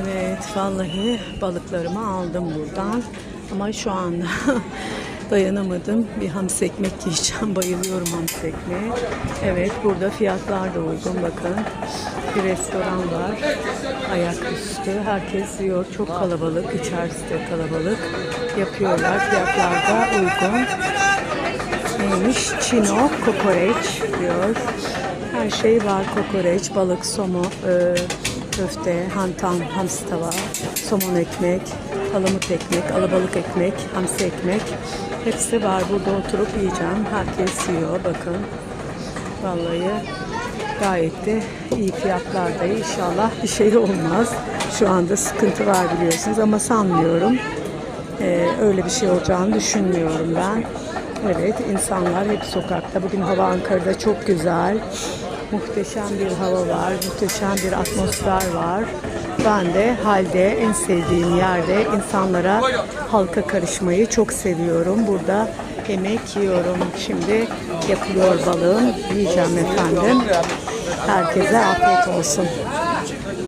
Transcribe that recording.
Evet, vallahi balıklarımı aldım buradan. Ama şu anda dayanamadım. Bir hamsi ekmek yiyeceğim. Bayılıyorum hamsi ekmeğe. Evet, burada fiyatlar da uygun. Bakın, bir restoran var. Ayaküstü. Herkes yiyor. Çok kalabalık. İçerisi de kalabalık. Yapıyorlar. Fiyatlar da uygun. Neymiş? Çino, kokoreç diyor. Her şey var. Kokoreç, balık, somo, e, köfte, hantam, hamsi tava, somon ekmek, palamut ekmek, alabalık ekmek, hamsi ekmek. Hepsi var. Burada oturup yiyeceğim. Herkes yiyor. Bakın. Vallahi gayet de iyi fiyatlarda. İnşallah bir şey olmaz. Şu anda sıkıntı var biliyorsunuz ama sanmıyorum. Ee, öyle bir şey olacağını düşünmüyorum ben. Evet, insanlar hep sokakta. Bugün hava Ankara'da çok güzel. Muhteşem bir hava var, muhteşem bir atmosfer var. Ben de halde en sevdiğim yerde insanlara halka karışmayı çok seviyorum. Burada yemek yiyorum. Şimdi yapılıyor balığım. Yiyeceğim efendim. Herkese afiyet olsun.